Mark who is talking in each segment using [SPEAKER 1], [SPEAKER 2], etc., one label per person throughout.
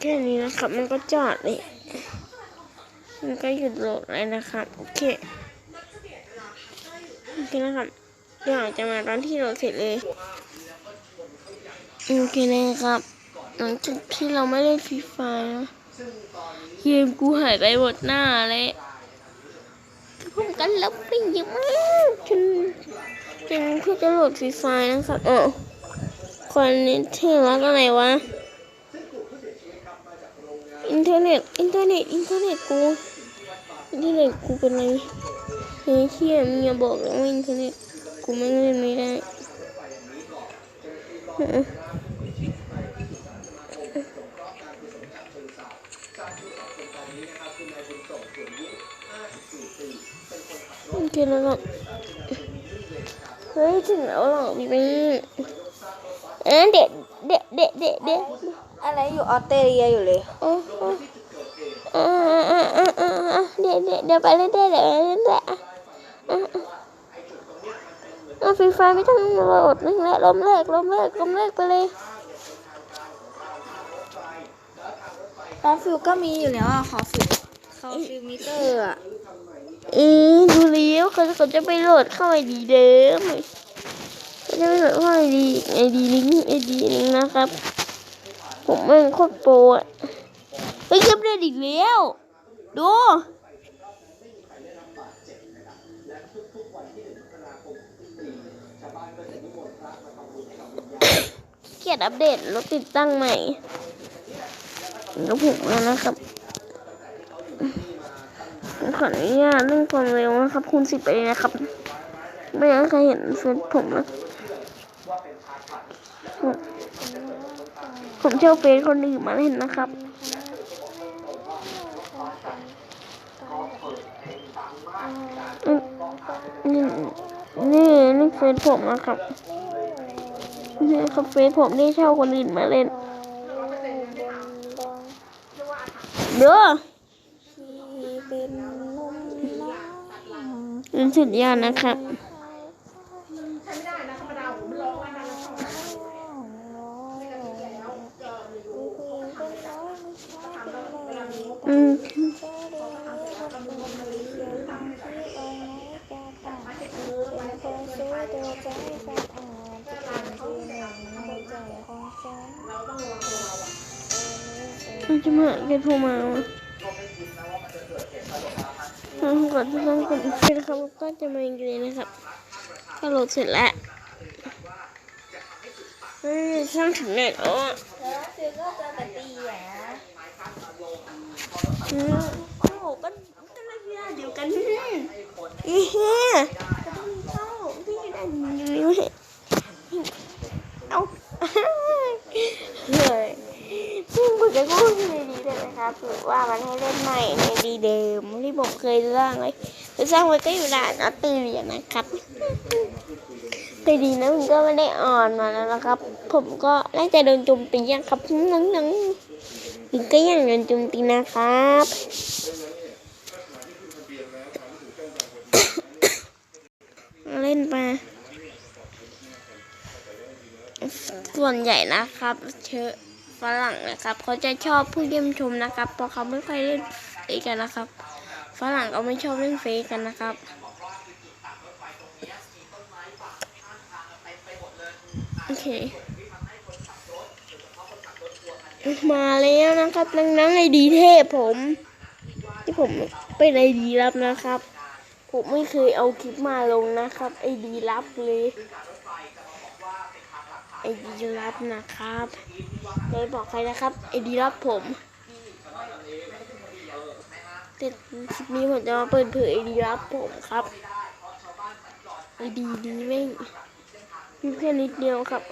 [SPEAKER 1] แค่นี้นะครับ มันก็จอดเลยมันก็หยุดโหลดเลยนะครับ โอเค โอเคนะครับเดี๋ยวจะมาตอนที่โหลดเสร็จเลย โอเคนะครับ หลังจากที่เราไม่เล่นฟรีไฟนะเกมกูหายไปหมดหน้าเลยผมกันแล้วไปเยอะมากจนจนเพื่อจะโหลดฟรีไฟนะครับเออคนนี้เท่แล้วก็ไหนวะ นเทอร์เน็ต อินเทอร์เน็ต อินเทอร์เน็ตกู อินเทอร์เน็ตกูเป็นไรเฮ้ยเที่ยมึงอย่าบอกนะว่าอินเทอร์เน็ตกูไม่เล่นไม่ได้เออโอเคแล้วก็เฮ้ยถึงแล้วเหรอพี่พี่เอ๊ะเด็ดเด็ดเด็ดเด็ดเด็ด
[SPEAKER 2] อะไรอยู่ออสเตรเลียอยู่เลย
[SPEAKER 1] เออเออเออเออเออเออเดี๋ยวเดี๋ยวเดี๋ยวไปเล่นได้เดี๋ยวไปเล่นได้อะอะอะฟรีไฟไม่ต้องโหลดนึงแล้วล้มแรกล้มแรกล้มแรกไปเลย
[SPEAKER 2] น้อฟิวก็มีอยู่แล้วอะขอฟิวเขาฟิวมิเตอร์อะ
[SPEAKER 1] อือดูแล้วเขาเขาจะไปโหลดเข้าไอดีเดิมเขาจะไปโหลดเข้าไอดีไอดีลิงไอดีลิงนะครับ ผมแม่งโคตรโปรอะเฮ้ยเก็บได้อีกแล้ว ดูเกียดอัปเดตรถติดตั้งใหม่แล้วผมแล้วนะครับขออนุญาตเรื่องความเร็วนะครับ คูณสิบไปเลยนะครับ ไม่อยากให้ใครเห็นเฟซผมนะผม ผมเช่าเฟซคนอื่นมาเล่นนะครับ นี่นี่นี่เฟซผมนะครับ นี่ครับเฟซผมที่เช่าคนอื่นมาเล่น เด้อ
[SPEAKER 2] เป็นลม
[SPEAKER 1] เป็นสัญญาณนะครับ มมันจะมาแกโทรมาวะก่อนจะต้องกดโอเคนะครับก็จะมาอีกเลยนะครับก็โหลดเสร็จแล้วเฮ้ยช่างถึงเน็ตอ๋อ
[SPEAKER 2] แล้วฟิวก็จะแต่ตีอะ
[SPEAKER 1] อืม โอ้โหก็ก็เล่นกีฬาเดียวกันอีเหี้ยต้องเข้าพี่ได้ยินอยู่ไหมเอาเฮ้ยซึ่งผมจะพูดในดีเลยนะครับคือว่ามันให้เล่นใหม่ในดีเดิมที่ผมเคยสร้างไว้สร้างไว้ก็อยู่ด่านออสเตรเลียนะครับแต่ดีนะมันก็ไม่ได้อ่อนมาแล้วนะครับ ผมก็น่าจะโดนจมตียังครับนังๆ อีกก็ยังโดนโจมตีนะครับ เล่นไปส่วนใหญ่นะครับ เชอฝรั่งนะครับ เขาจะชอบผู้เยี่ยมชมนะครับ เพราะเขาไม่ค่อยเล่นเฟซกันนะครับ ฝรั่งก็ไม่ชอบเล่นเฟซกันนะครับโอเค มาแล้วนะครับดังนั้นในดีเทพผม ที่ผมเป็นไอดีลับนะครับ ผมไม่เคยเอาคลิปมาลงนะครับ ไอดีลับเลย ไอดีลับนะครับไม่บอกใครนะครับ ไอดีลับผมแต่คลิปนี้ผมจะมาเปิดเผยไอดีลับผมครับไอดีนี้แม่งมีแค่นิดเดียวครับ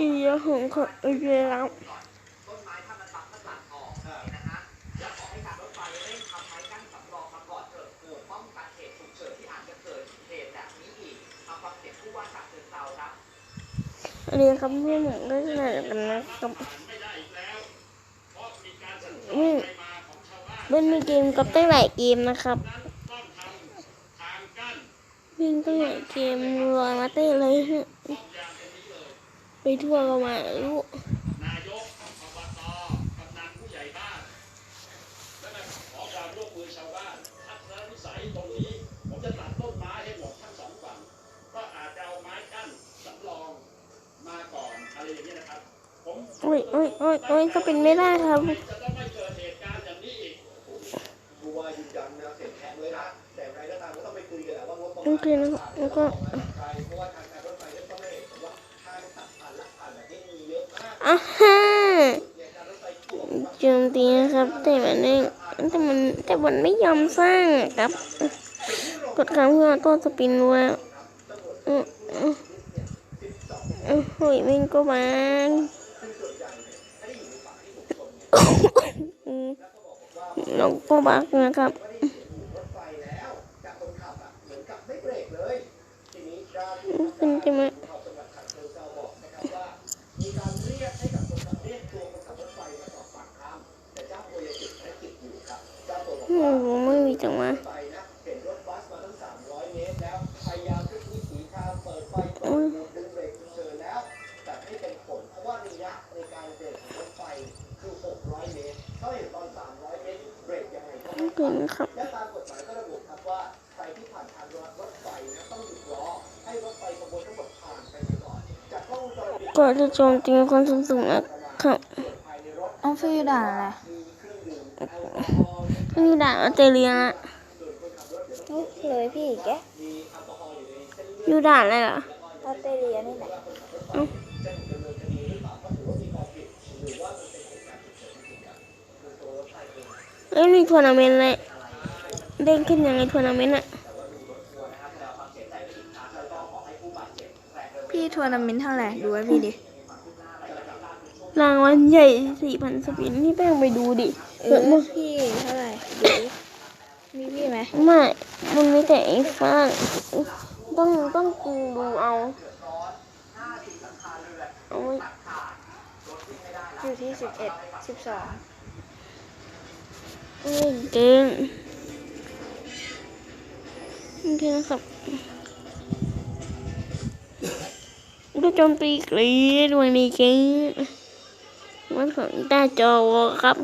[SPEAKER 1] อีเดียของเขาไอเดียลันนี้ครับพื่อนผมก็จะไหนกันนะครับนี่เล่นมีเกมกับตั้งหลายเกมนะครับวิ่งตั้งแต่เกมรอยมาเต้เลย ไปทั่วก็มาลูก
[SPEAKER 3] นายกอบตกำนันผู้ใหญ่บ้านแล้วก็ขอความร่วมมือชาวบ้านทัศนวิสัยตรงนี้ ผมจะตัดต้นไม้ให้หมดทั้งสองฝั่งก็อาจจะเอาไม้กั้นสำรองมาก่อนอะไรอย่างนี้ยนะครับผม
[SPEAKER 1] โอ้ยโอ้ยโอ้ยโอ้ยก็เป็นไม่ได้ครับ
[SPEAKER 3] จะต้องไม่เกิดเหตุการณ์อย่างนี้อีก
[SPEAKER 4] ผู้ว่ายืนยันนะเสียงแข็งเลยนะแต่ใครก็ตามก็ต้องไปคุยกันแหละว่างบประ
[SPEAKER 1] โอ
[SPEAKER 4] มาณ
[SPEAKER 1] เคนะครับแล้วก็
[SPEAKER 4] ดีนะ
[SPEAKER 1] ครับ แต่มันแต่มันแต่มันไม่ยอมสร้างครับ กดค้างเพื่อต้นสปินว่าอืออืออือโอ้ยม่งก็มาอืมน้องก็บักนะครับ
[SPEAKER 4] รถไฟแล้วจากคนขับอะเหมือนกับไม่เบรกเลยทีนี้ดาวผู้
[SPEAKER 1] เป็นจะม จังหวะ
[SPEAKER 4] ไปนะเห็นรถบัสมาตั้ง300เมตรแล้วพยายามทุกวิถีทางเปิดไฟเปิดหมุดดึงเบรกฉุกเฉินแล้วแต่ไม่เป็นผลเพราะว่าระยะในการเบรกของรถไฟคือ600เมตรเขาเห็นตอน300เมตรเบรกยังไงก็ไม่
[SPEAKER 1] เกินครับ
[SPEAKER 4] และตามกฎหมายก็ระบุครับว่าใครที่ผ่านทางรถไฟนะต้องหยุดรอให้รถไฟขบวนทั้งหมดผ่านไปก่อนจากกล้องวงจรปิด
[SPEAKER 1] ก็จะโจมตีคนสูงๆนะครับ
[SPEAKER 4] ภายในรถ
[SPEAKER 2] น้องฟิวอยู่ด่านอะไร
[SPEAKER 4] มีเครื่องดื่มแอลกอฮอล์
[SPEAKER 1] นี่ด่าออสเตรเลียละ
[SPEAKER 2] โอ้เลยพี่แก
[SPEAKER 4] มีแอลกอฮอล์อยู่ในเส้นเลือด
[SPEAKER 1] อยู่ด่านอะไรเหรอ
[SPEAKER 2] ออสเตรเลียนี่แหละ
[SPEAKER 4] จะถูกดำเนินคดีหรือเปล่าก็ถือว่ามีความผิดหรือว่ามันเป็นเหตุการณ์ฉุกเฉินจริงๆครับคือตัวรถไฟเอง
[SPEAKER 1] เอ้ยมีทัวร์นาเมนต์เลยเด้งขึ้นยังไงทัวร์นาเมนต์อะ
[SPEAKER 2] พี่ทัวร์นาเมนต์เท่าไหร่ดูให้พี่ดิ
[SPEAKER 1] รางวัลใหญ่สี่พันสปินนี่แป้งไปดูดิ
[SPEAKER 2] เอ
[SPEAKER 1] เกิ
[SPEAKER 2] อ
[SPEAKER 1] ดมา
[SPEAKER 2] พี่เท่าไหร่ดูดิมีพี่ไหม
[SPEAKER 1] ไม่ มันมีแต่ไอ้ฟ้างต้องต้องกูดูเอาเอาไว้
[SPEAKER 2] อยู่ที่สิบเอ็ดสิบสอง
[SPEAKER 1] เล่นเก่งโอเคนะครับก็โจมตีกรีดวันนี้เก่งมันของตาจอครับ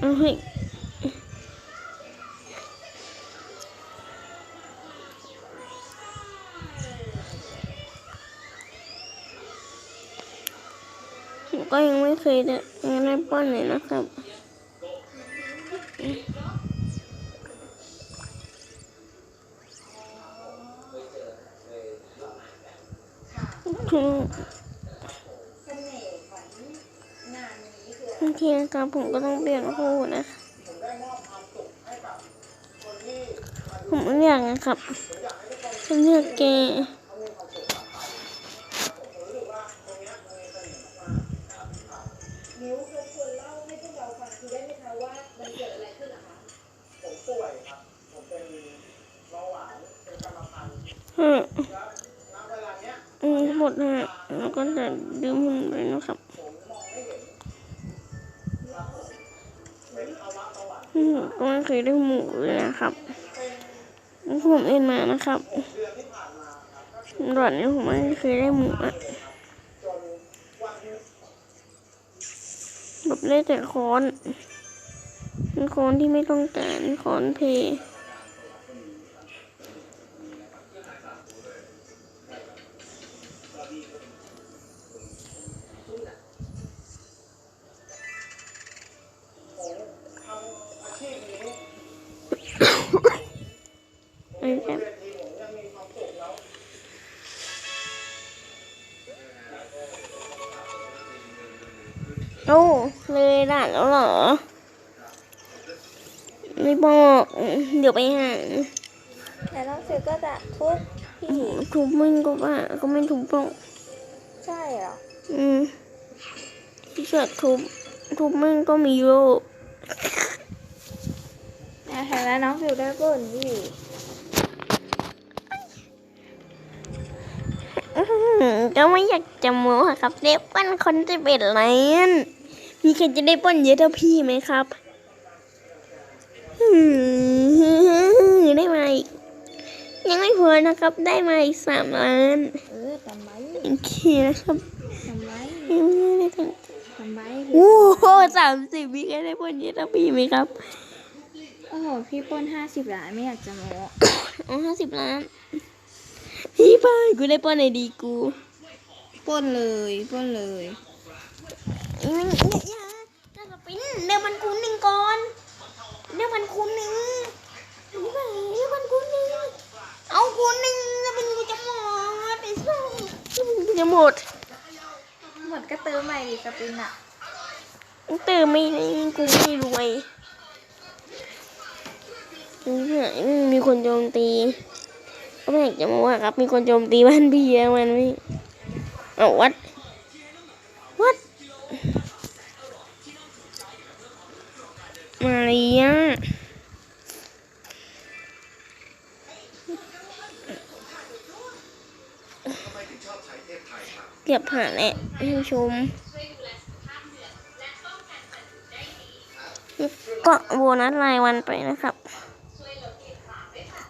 [SPEAKER 1] เอาให้ก็ยังไม่เคยได้ยังได้ป้อนเลยนะครับ โอเคครับผมก็ต้องเปลี่ยนคู่นะ ผมไม่อยากนะครับผมอยากแกอืมหมดนะแล้วก็จะดื่มผมเลยนะครับ มก็ไม่เคยได้หมูเลยนะครับผมเอ็นมานะครับหลอดนี้ผมไม่เคยได้หมูอะแบบได้แต่ค้อนค้อนที่ไม่ต้องการค้อนเพย์ ดี๋ยวไปหา
[SPEAKER 2] แต่น้องฟิวก็จะทุบพี่
[SPEAKER 1] ทุบมึงก็ว่าก็ไม่ทุบหรอก
[SPEAKER 2] ใช่เหรอ
[SPEAKER 1] อืมที่เกิดทุบทุบมึงก็มีโรค
[SPEAKER 2] นะเห็นไหมน้องฟิวได้บนพี่
[SPEAKER 1] อื้อหือก็ไม่อยากจะโม้อะครับเด็กปั้นคนจะเป็นไรนมีใครจะได้ป้นเยอะเท่าพี่ไหมครับ อืมได้ไหม นะครับ ได้มาอีกสามล้าน
[SPEAKER 2] เออทำไว้
[SPEAKER 1] โอเคนะครับ
[SPEAKER 2] ทำไว้
[SPEAKER 1] ยังไม่ได้ตั้ง
[SPEAKER 2] ทำไว้
[SPEAKER 1] โอ้โหสามสิบวิก็ได้บนเยอะปีไหมครับ
[SPEAKER 2] โอ้โห พี่ปล้นห้าสิบล้านไม่อยากจะโม้
[SPEAKER 1] อ๋อห้าสิบล้าน พี่ป้ายกูได้ป้อนไหนดีกู
[SPEAKER 2] ปล้นเลยปล้นเลย
[SPEAKER 1] อย่าอย่าอย่าสปินเดี๋ยวมันคูณหนึ่งก่อนเดี๋ยวมันคูณหนึ่งพี่ป้ายเดี๋ยวมันคูณหนึ่งเอาคูณหนึ่งแล้วเป็นกูจะหมดไอ้สัส กูจะหมด
[SPEAKER 2] หมดก็เติมใหม่ดิสปินอะ
[SPEAKER 1] เติมไม่ได้กูไม่รวยมีคนโจมตีก็ไม่อยากจะมาว่าครับ มีคนโจมตีบ้านพี่แล้วมันไม่เอาวัดวัดมาเรีย เกือบผ่านแล้วท่านผู้ชมก็โบนัสรายวันไปนะครับ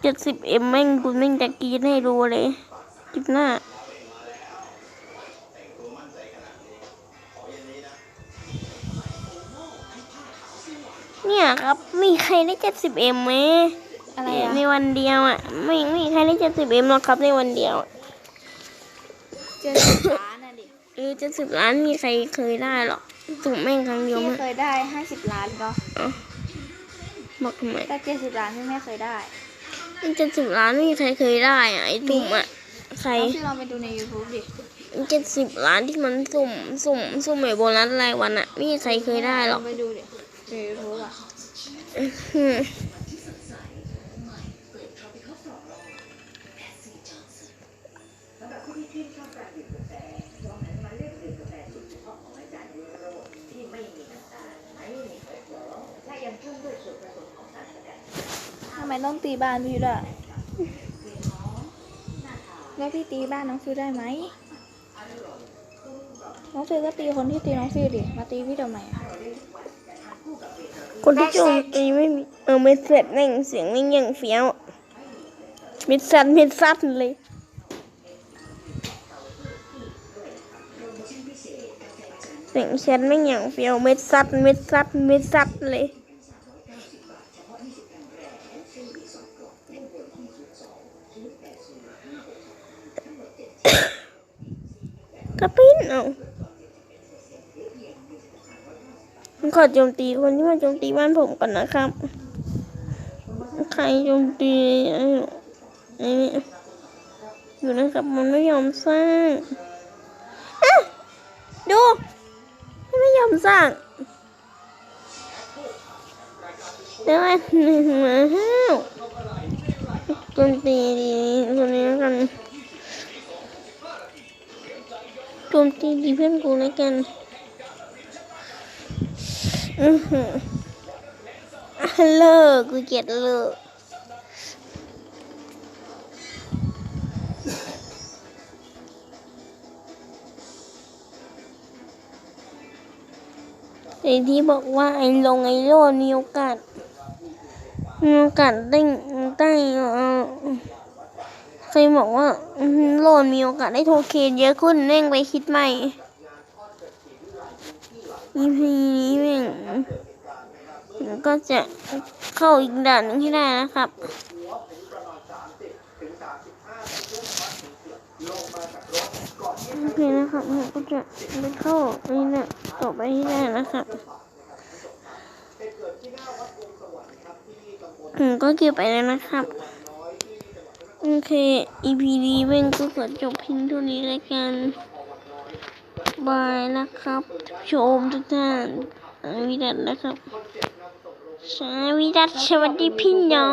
[SPEAKER 1] เจ็ดสิบเอ็มแม่งคุณแม่งจะกรีดให้ดูเลยคลิปหน้าเนี่ยครับมีใครได้เจ็ดสิบเอ็มไหม
[SPEAKER 2] อะไรอะ
[SPEAKER 1] ในวันเดียวอะ ไม่ไม่มีใครได้เจ็ดสิบเอ็มหรอกครับในวันเดียวอะ
[SPEAKER 2] เจอสิบล้านอะดิ
[SPEAKER 1] เออเจ็ดสิบล้านมีใครเคยได้หรอกสุ่มแม่งครั้งเดียว
[SPEAKER 2] พี่
[SPEAKER 1] มั้ง
[SPEAKER 2] เคยได้ห้าสิบล้านก็
[SPEAKER 1] บอกทำไม
[SPEAKER 2] แต่เจ็ดสิบล้านพี่ไม่เคยได้
[SPEAKER 1] เจ็ดสิบล้านไม่มีใครเคยได้อะไอ้ตุ่มอะใคร
[SPEAKER 2] น้องพี่ลองไปดูใน YouTube ดิ
[SPEAKER 1] เจ็ดสิบล้านที่มันสุ่มสุ่มสุ่มไอ้โบนัสรายวันอะไม่มีใครเคยได้หร
[SPEAKER 2] ล
[SPEAKER 1] อ
[SPEAKER 2] อกงไปดูดิใน YouTube อะ
[SPEAKER 1] อืม
[SPEAKER 2] ไมต้องตีบ้านพี่ด้วยแล้วพี่ตีบ้านน้องฟิวได้ไหมน้องฟิวก็ตีคนที่ตีน้องฟิวดิ มาตีพี่ทำไมอะ
[SPEAKER 1] คนที่โจมตีไม่มีเออไม่เสร็จแม่งเสียงแม่งยังเฟี้ยวมิดซัดมิดซัดเลยเสียงแชทแม่งย่างเฟี้ยวเม็ดซัดเม็ดซัดเม็ดซัดเลย กระปิ้นเอาผมขอโจมตีคนที่มาโจมตีบ้านผมก่อนนะครับ ใครโจมตีไอ้ไอ้นี่อยู่นะครับ มันไม่ยอมสร้างอะดูมันไม่ยอมสร้างแต่ว่าหนึ่งมาห้าวโจมตีดีคนนี้กัน โจมตีดีเพื่อนกูแล้วกัน อือหืออะเลิกกูเกลียดเลิกไอ้ที่บอกว่าไอ้ลงไอ้โลดมีโอกาสมีโอกาสได้ได้เอ่อ ใครบอกว่าโลดมีโอกาสได้โทเคนเยอะขึ้นแม่งไปคิดใหม่ EP นี้แม่งแล้วก็จะเข้าอีกด่านหนึงให้ได้นะครับโอเคนะครับผมก็จะไปเข้านี่นะต่อไปให้ได้นะครับอืมก็เก็บไปแล้วนะครับ โอเค EP นี้เว้นก็ขอจบเพียงเท่านี้แล้วกัน บายนะครับชมทุกท่านสวิดัตนะครับสวัสดีวิดัตสวัสดีพี่น้อง